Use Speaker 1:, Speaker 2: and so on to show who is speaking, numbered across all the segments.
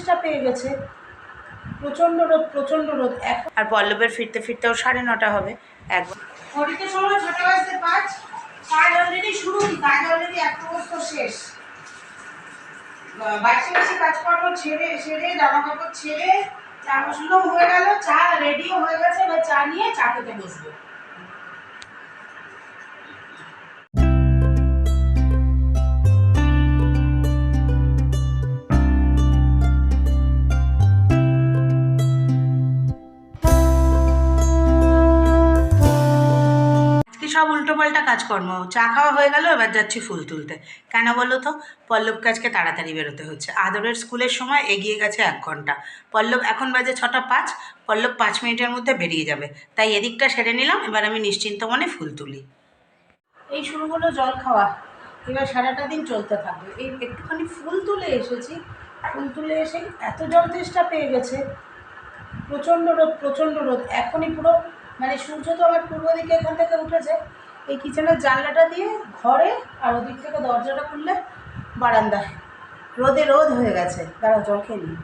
Speaker 1: তেষ্টা পেয়ে গেছে। প্রচণ্ড রোদ প্রচণ্ড রোদ। এখন
Speaker 2: আর পল্লবের ফিরতে ফিরতেও সাড়ে নটা হবে। একবার
Speaker 1: ঘড়িতে সময় ছটা বাজতে পাঁচ। কাজ অলরেডি শুরু কাজ অলরেডি এক অবস্থা শেষ। বাড়ি বাসি কাজকর্ম ছেড়ে সেরে জামা কাপড় ছেড়ে চা বসানো হয়ে গেল চা রেডিও হয়ে গেছে এবার চা নিয়ে চা খেতে বসবো।
Speaker 2: সব উল্টোপাল্টা কাজকর্ম। চা খাওয়া হয়ে গেল, এবার যাচ্ছি ফুল তুলতে। কেন বলো তো? পল্লব আজকে তাড়াতাড়ি বেরোতে হচ্ছে। আদরের স্কুলের সময় এগিয়ে গেছে এক ঘণ্টা। পল্লব, এখন বাজে ছটা পাঁচ। পল্লব পাঁচ মিনিটের মধ্যে বেরিয়ে যাবে। তাই এদিকটা সেরে নিলাম, এবার আমি নিশ্চিন্ত মনে ফুল তুলি।
Speaker 1: এই শুরু হলো জল খাওয়া। এবার সারাটা দিন চলতে থাকবে। এই একটুখানি ফুল তুলে এসেছি। ফুল তুলে এসে এত জল তেষ্টা পেয়ে গেছে। প্রচণ্ড রোদ প্রচণ্ড রোদ। এখনই পুরো মানে সূর্য তো আমার পূর্ব দিকে এখান থেকে উঠেছে। এই কিচেনের জানলাটা দিয়ে ঘরে আর ওদিক থেকে দরজাটা খুললে বারান্দায়। রোদে রোদ হয়ে গেছে। তারা জল খেয়ে নিই।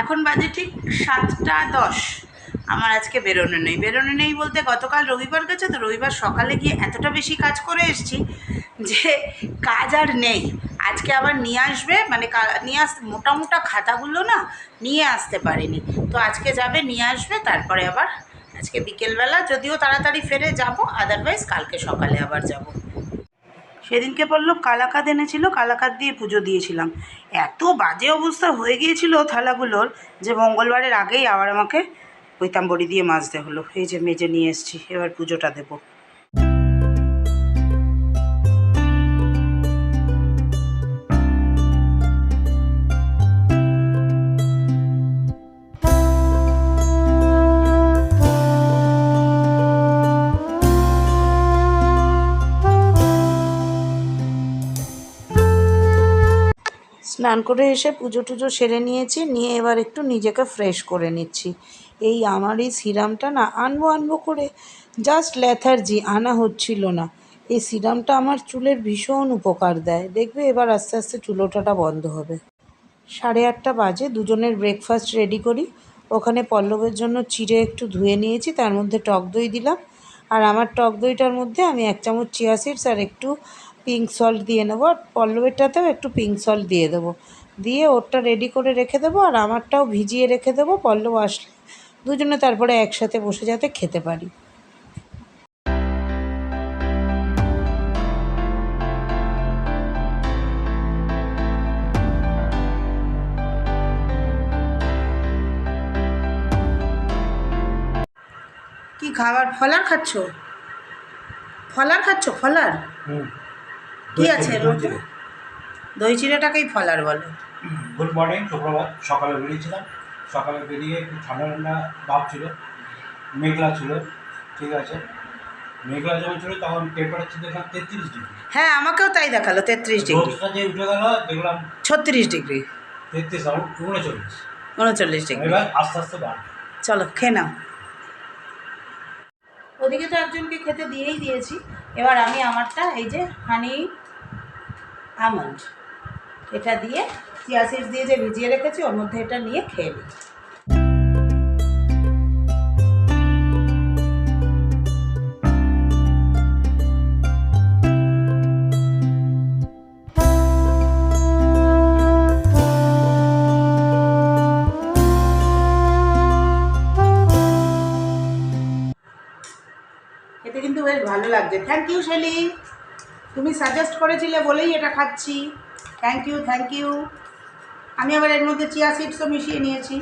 Speaker 2: এখন বাজে ঠিক সাতটা দশ। আমার আজকে বেরোনো নেই। বেরোনো নেই বলতে গতকাল রবিবার গেছে, তো রবিবার সকালে গিয়ে এতটা বেশি কাজ করে এসেছি যে কাজ আর নেই। আজকে আবার নিয়ে আসবে মানে নিয়ে আস মোটা মোটা খাতাগুলো না নিয়ে আসতে পারেনি। তো আজকে যাবে, নিয়ে আসবে, তারপরে আবার আজকে বিকেলবেলা, যদিও তাড়াতাড়ি ফেরে যাব আদারওয়াইজ কালকে সকালে আবার যাব। সেদিনকে বলল কালাকাদ এনেছিল, কালাকাদ দিয়ে পুজো দিয়েছিলাম। এত বাজে অবস্থা হয়ে গিয়েছিল থালাগুলোর যে মঙ্গলবারের আগেই আবার আমাকে পৈতাম্বরি দিয়ে মাজতে হলো। এই যে মেজে নিয়ে এসেছি, এবার পুজোটা দেবো। স্নান করে এসে পুজো টুজো সেরে নিয়েছি, নিয়ে এবার একটু নিজেকে ফ্রেশ করে নিচ্ছি। এই আমার এই সিরামটা না আনব আনব করে জাস্ট ল্যাথার্জি আনা হচ্ছিল না। এই সিরামটা আমার চুলের ভীষণ উপকার দেয়। দেখবে এবার আস্তে আস্তে চুল ওঠাটা বন্ধ হবে। সাড়ে আটটা বাজে, দুজনের ব্রেকফাস্ট রেডি করি। ওখানে পল্লবের জন্য চিড়ে একটু ধুয়ে নিয়েছি, তার মধ্যে টক দই দিলাম। আর আমার টক দইটার মধ্যে আমি এক চামচ চিয়া সিডস আর একটু পিঙ্ক সল্ট দিয়ে নেব আর পল্লবেরটাতেও একটু পিঙ্ক সল্ট দিয়ে দেবো। দিয়ে ওরটা রেডি করে রেখে দেবো আর আমারটাও ভিজিয়ে রেখে দেবো, পল্লব আসলে দুজনে তারপরে একসাথে বসে যাতে খেতে পারি। কি খাবার? ফলার খাচ্ছ? ফলার খাচ্ছ? ফলার? কি আছে এর মধ্যে? দই চিড়েটাকেই ফলার বলে।
Speaker 3: গুড মর্নিং সুপ্রভাত সকালে বেরিয়েছিলাম। সকালে বেরিয়ে একটু ঠান্ডা ঠান্ডা ভাব ছিল মেঘলা ছিল ঠিক আছে। মেঘলা যখন ছিল তখন টেম্পারেচার দেখলাম তেত্রিশ ডিগ্রি।
Speaker 2: হ্যাঁ আমাকেও তাই দেখাল তেত্রিশ ডিগ্রি।
Speaker 3: রোদটা যে উঠে গেল দেখলাম
Speaker 2: ছত্রিশ ডিগ্রি।
Speaker 3: তেত্রিশ উনচল্লিশ।
Speaker 2: উনচল্লিশ ডিগ্রি।
Speaker 3: এবার আস্তে আস্তে বাড়বে।
Speaker 2: চলো খেয়ে নাও।
Speaker 1: ওদিকে তো একজনকে খেতে দিয়েই দিয়েছি। এবার আমি আমারটা এই যে হানি আমন্ড। এটা দিয়ে চিয়া সিডস দিয়ে যে ভিজিয়ে রেখেছি, ওর মধ্যে এটা নিয়ে খেয়ে নিই। কিন্তু বেশ ভালো লাগছে। থ্যাংক ইউ শেলি তুমি সাজেস্ট করেছিলে বলেই এটা খাচ্ছি। থ্যাংক ইউ থ্যাংক ইউ আমি আবার এর মধ্যে চিয়া সিডসও মিশিয়ে নিয়েছি।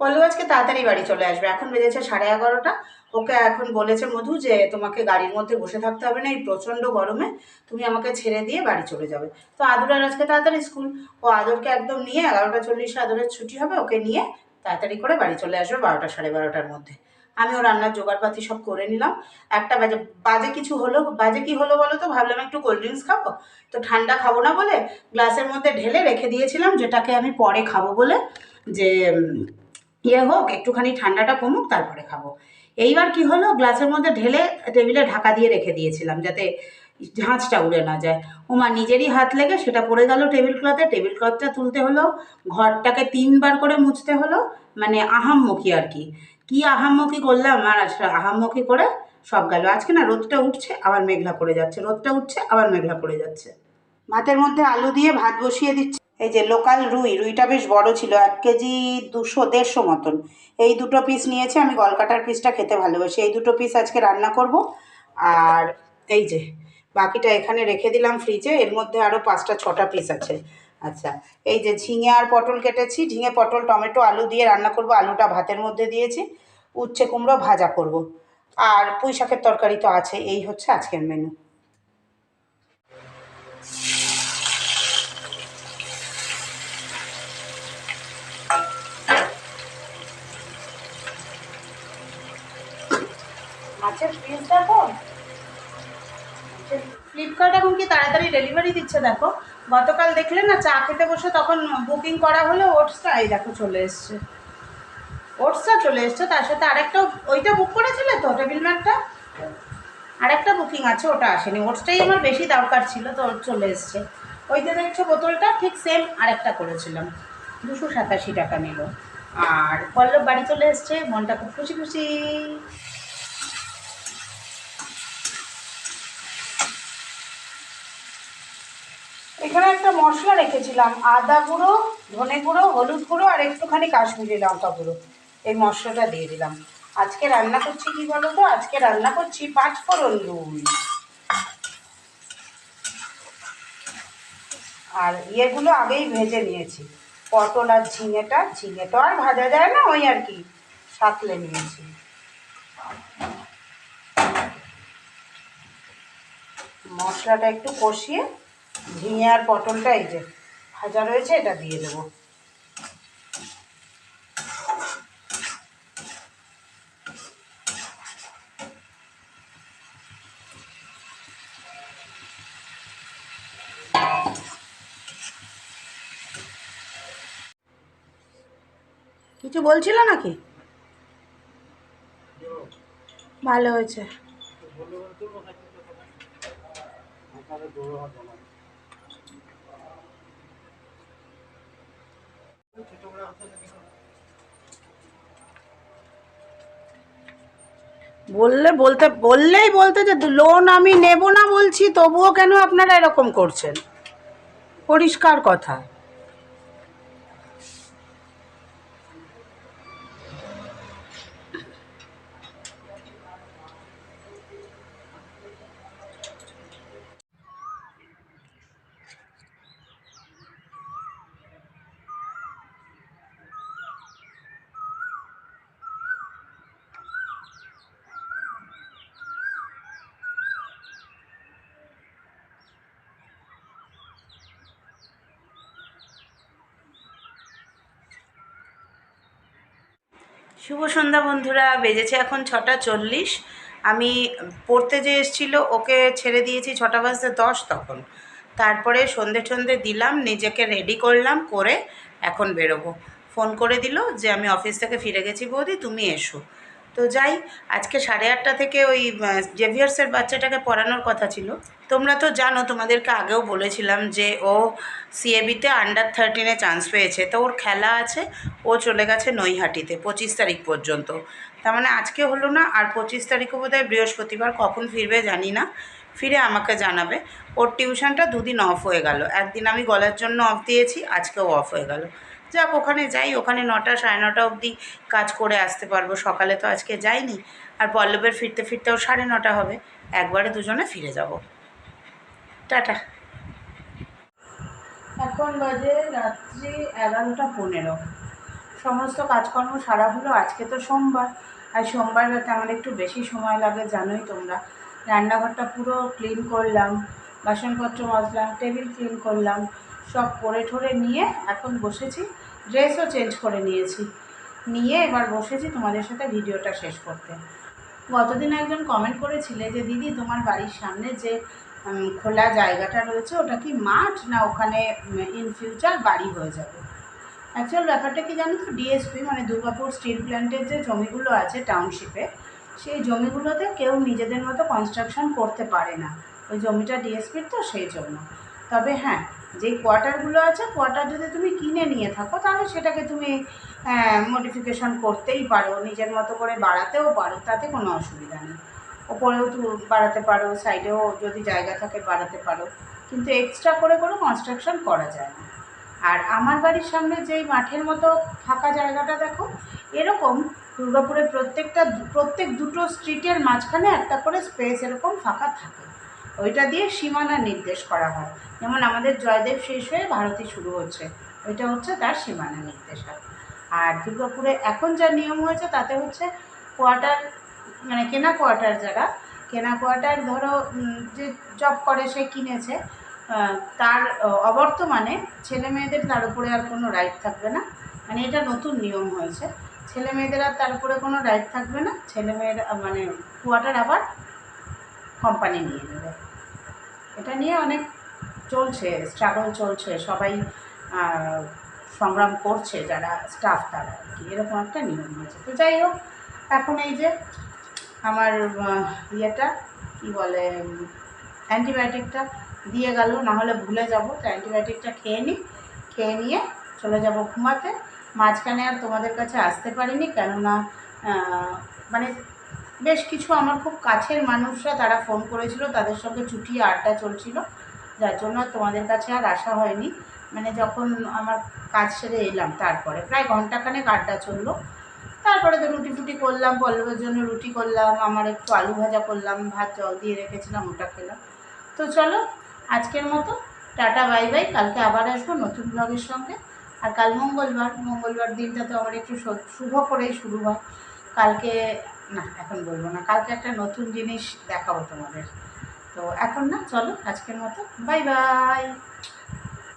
Speaker 1: পল্লব আজকে তাড়াতাড়ি বাড়ি চলে আসবে। এখন বেজেছে সাড়ে এগারোটা। ওকে এখন বলেছে মধু যে তোমাকে গাড়ির মধ্যে বসে থাকতে হবে না, এই প্রচণ্ড গরমে তুমি আমাকে ছেড়ে দিয়ে বাড়ি চলে যাবে। তো আদুরার আজকে তাড়াতাড়ি স্কুল। ও আদরকে একদম নিয়ে এগারোটা চল্লিশে আদরের ছুটি হবে, ওকে নিয়ে তাড়াতাড়ি করে বাড়ি চলে আসবে বারোটা, সাড়ে বারোটার মধ্যে। আমিও রান্নার জোগাড়পাতি সব করে নিলাম। একটা বাজে বাজে কিছু হলো, বাজে কি হলো বলো তো? ভাবলাম একটু কোল্ড ড্রিঙ্কস খাব। তো ঠান্ডা খাব না বলে গ্লাসের মধ্যে ঢেলে রেখে দিয়েছিলাম, যেটাকে আমি পরে খাব বলে। যে ইয়ে হোক, একটুখানি ঠান্ডাটা কমুক, তারপরে খাব। এইবার কি হলো? গ্লাসের মধ্যে ঢেলে টেবিলে ঢাকা দিয়ে রেখে দিয়েছিলাম, যাতে ঝাঁঝটা উড়ে না যায়। ওমা নিজেরই হাত লেগে সেটা পড়ে গেল টেবিল ক্লথে। টেবিল ক্লথটা তুলতে হলো, ঘরটাকে তিনবার করে মুছতে হলো মানে আহাম্মকি আর কি। কি আহাম্মকি করলাম? আর আহাম্মকি করে সব গেল। আজকে না রোদটা উঠছে, আবার মেঘলা করে যাচ্ছে। রোদটা উঠছে, আবার মেঘলা করে যাচ্ছে। ভাতের মধ্যে আলু দিয়ে ভাত বসিয়ে দিচ্ছে। এই যে লোকাল রুই, রুইটা বেশ বড় ছিল, এক কেজি দুশো, দেড়শো মতন। এই দুটো পিস নিয়েছি, আমি গলকাটার পিসটা খেতে ভালোবাসি। এই দুটো পিস আজকে রান্না করব। আর এই যে বাকিটা এখানে রেখে দিলাম ফ্রিজে এর মধ্যে আরও পাঁচটা, ছটা পিস আছে। আচ্ছা এই যে ঝিঙে আর পটল কেটেছি, ঝিঙে, পটল, টমেটো, আলু দিয়ে রান্না করব, আলুটা ভাতের মধ্যে দিয়েছি, উচ্ছে কুমড়ো ভাজা করব। আর পুঁই শাকের তরকারি তো আছে, এই হচ্ছে আজকের মেনু মাছের পিস দেখো ফ্লিপকার্ট এখন কি তাড়াতাড়ি ডেলিভারি দিচ্ছে? দেখো, গতকাল দেখলে না চা খেতে বসে তখন বুকিং করা হলো ওটসটা এই দেখো চলে এসছে। ওটসটা চলে এসছে, তার সাথে আরেকটা, ওইটা বুক করেছিলে তো টেবিল ম্যাটটা আরেকটা বুকিং আছে, ওটা আসেনি। ওটসটাই আমার বেশি দরকার ছিল, তো চলে এসছে। ওই যে দেখছ বোতলটা, ঠিক সেম আরেকটা করেছিলাম। দুশো সাতাশি টাকা নিল। আর পল্লব বাড়ি চলে এসছে, মনটা খুব খুশি খুশি। এখানে একটা মশলা রেখেছিলাম। আদা গুঁড়ো, ধনে গুঁড়ো, হলুদ গুঁড়ো আর একটুখানি কাশ্মীরি লঙ্কা গুঁড়ো। এই মশলাটা দিয়ে দিলাম। আজকে রান্না করছি কি বলো তো আজকে রান্না করছি পাঁচ ফোড়ন রুই আর ইয়েগুলো আগেই ভেজে নিয়েছি। পটল আর ঝিঙেটা। ঝিঙে তো আর ভাজা যায় না, ওই আর কি। সাতলে নিয়েছি। মশলাটা একটু কষিয়ে ঝিঙে আর পটলটা এই যে ভাজা রয়েছে, এটা দিয়ে দেবো। কিছু বলছিল নাকি? ভালো হয়েছে। বললে বলতে, বললেই বলতে যে লোন আমি নেব না বলছি, তবুও কেন আপনারা এরকম করছেন? পরিষ্কার কথা। শুভ সন্ধ্যা বন্ধুরা, বেজেছে এখন ছটা চল্লিশ। আমি পড়তে যে এসেছিল, ওকে ছেড়ে দিয়েছি ছটা বাজতে দশ তখন। তারপরে সন্ধে সন্ধে দিলাম, নিজেকে রেডি করলাম, করে এখন বেরোবো। ফোন করে দিল যে, আমি অফিস থেকে ফিরে গেছি বৌদি, তুমি এসো। তো যাই, আজকে সাড়ে আটটা থেকে ওই জেভিয়ার্সের বাচ্চাটাকে পড়ানোর কথা ছিল। তোমরা তো জানো, তোমাদেরকে আগেও বলেছিলাম যে ও সিএবিতে আন্ডার থার্টিনে চান্স পেয়েছে। তো ওর খেলা আছে, ও চলে গেছে নৈহাটিতে পঁচিশ তারিখ পর্যন্ত। তার মানে আজকে হলো না, আর পঁচিশ তারিখও বোধ হয় বৃহস্পতিবার, কখন ফিরবে জানি না। ফিরে আমাকে জানাবে। ওর টিউশনটা দুদিন অফ হয়ে গেল। একদিন আমি গলার জন্য অফ দিয়েছি, আজকেও অফ হয়ে গেল। যাক, ওখানে যাই, ওখানে নটা, সাড়ে নটা অবধি কাজ করে আসতে পারব। সকালে তো আজকে যাইনি। আর পল্লবের ফিরতে ফিরতেও সাড়ে নটা হবে। একবারে দুজনে ফিরে যাব। টাটা। এখন বাজে রাত্রি এগারোটা পনেরো। সমস্ত কাজকর্ম সারা হলো। আজকে তো সোমবার। আর সোমবার রাতে আমার একটু বেশি সময় লাগে, জানোই তোমরা। রান্নাঘরটা পুরো ক্লিন করলাম। বাসনপত্র মাজলাম টেবিল ক্লিন করলাম। সব করে ঠরে নিয়ে এখন বসেছি। ড্রেসও চেঞ্জ করে নিয়েছি। নিয়ে এবার বসেছি তোমাদের সাথে ভিডিওটা শেষ করতে। গতদিন একজন কমেন্ট করেছিলে যে, দিদি, তোমার বাড়ির সামনে যে খোলা জায়গাটা রয়েছে, ওটা কি মাঠ না ওখানে ইন ফিউচার বাড়ি হয়ে যাবে? অ্যাকচুয়াল ব্যাপারটা কি জানো তো ডিএসপি মানে দুর্গাপুর স্টিল প্ল্যান্টের যে জমিগুলো আছে টাউনশিপে সেই জমিগুলোতে কেউ নিজেদের মতো কনস্ট্রাকশন করতে পারে না। ওই জমিটা ডিএসপির তো সেই জন্য। তবে হ্যাঁ যে কোয়ার্টারগুলো আছে, কোয়ার্টার যদি তুমি কিনে নিয়ে থাকো, তাহলে সেটাকে তুমি মডিফিকেশন করতেই পারো, নিজের মতো করে বাড়াতেও পারো, তাতে কোনো অসুবিধা নেই। ওপরেও বাড়াতে পারো সাইডেও যদি জায়গা থাকে বাড়াতে পারো, কিন্তু এক্সট্রা করে কোনো কনস্ট্রাকশন করা যায় না। আর আমার বাড়ির সামনে যেই মাঠের মতো ফাঁকা জায়গাটা দেখো, এরকম দুর্গাপুরের প্রত্যেকটা প্রত্যেক দুটো স্ট্রিটের মাঝখানে একটা করে স্পেস এরকম ফাঁকা থাকে। ওইটা দিয়ে সীমানা নির্দেশ করা হয়। যেমন আমাদের জয়দেব শেষ হয়ে ভারতী শুরু হচ্ছে। ওইটা হচ্ছে তার সীমানা নির্দেশক। আর দুর্গাপুরে এখন যা নিয়ম হয়েছে, তাতে হচ্ছে কোয়ার্টার মানে কেনা কোয়ার্টার যারা, কেনা কোয়ার্টার ধরো যে জব করে, সে কিনেছে তার অবর্তমানে ছেলে মেয়েদের তার উপরে আর কোনো রাইট থাকবে না। মানে এটা নতুন নিয়ম হয়েছে। ছেলে মেয়েদের আর তার উপরে কোনো রাইট থাকবে না। ছেলে মেয়ের মানে কোয়ার্টার আবার কোম্পানি নিয়ে নেবে। এটা নিয়ে অনেক চলছে স্ট্রাগল চলছে, সবাই সংগ্রাম করছে যারা স্টাফ তারা আর কি। এরকম একটা নিয়ম হয়েছে তো যাই হোক, এখন এই যে আমার ইয়েটা, কী বলে অ্যান্টিবায়োটিকটা দিয়ে গেল, নাহলে ভুলে যাব। তো অ্যান্টিবায়োটিকটা খেয়ে নিই খেয়ে নিয়ে চলে যাব ঘুমাতে। মাঝখানে আর তোমাদের কাছে আসতে পারিনি, কেননা মানে বেশ কিছু আমার খুব কাছের মানুষরা তারা ফোন করেছিল, তাদের সঙ্গে চুটিয়ে আড্ডা চলছিল। যার জন্য তোমাদের কাছে আর আসা হয়নি। মানে যখন আমার কাজ সেরে এলাম তারপরে। প্রায় ঘন্টাখানেক আড্ডা চলল। তারপরে তো রুটি ফুটি করলাম, পল্লবের জন্য রুটি করলাম, আমার একটু আলু ভাজা করলাম, ভাত জল দিয়ে রেখেছিলাম, ওটা খেলাম। তো চলো, আজকের মতো। Tata, bye bye. কালকে আবার আসব নতুন ব্লগের সঙ্গে। আর কাল মঙ্গলবার। মঙ্গলবার দিনটা তো আমার একটু শুভ করেই শুরু হয়। কালকে না, এখন বলব না। কালকে একটা নতুন জিনিস দেখাবো তোমাদের। তো এখন না চলো আজকের মতো বাই বাই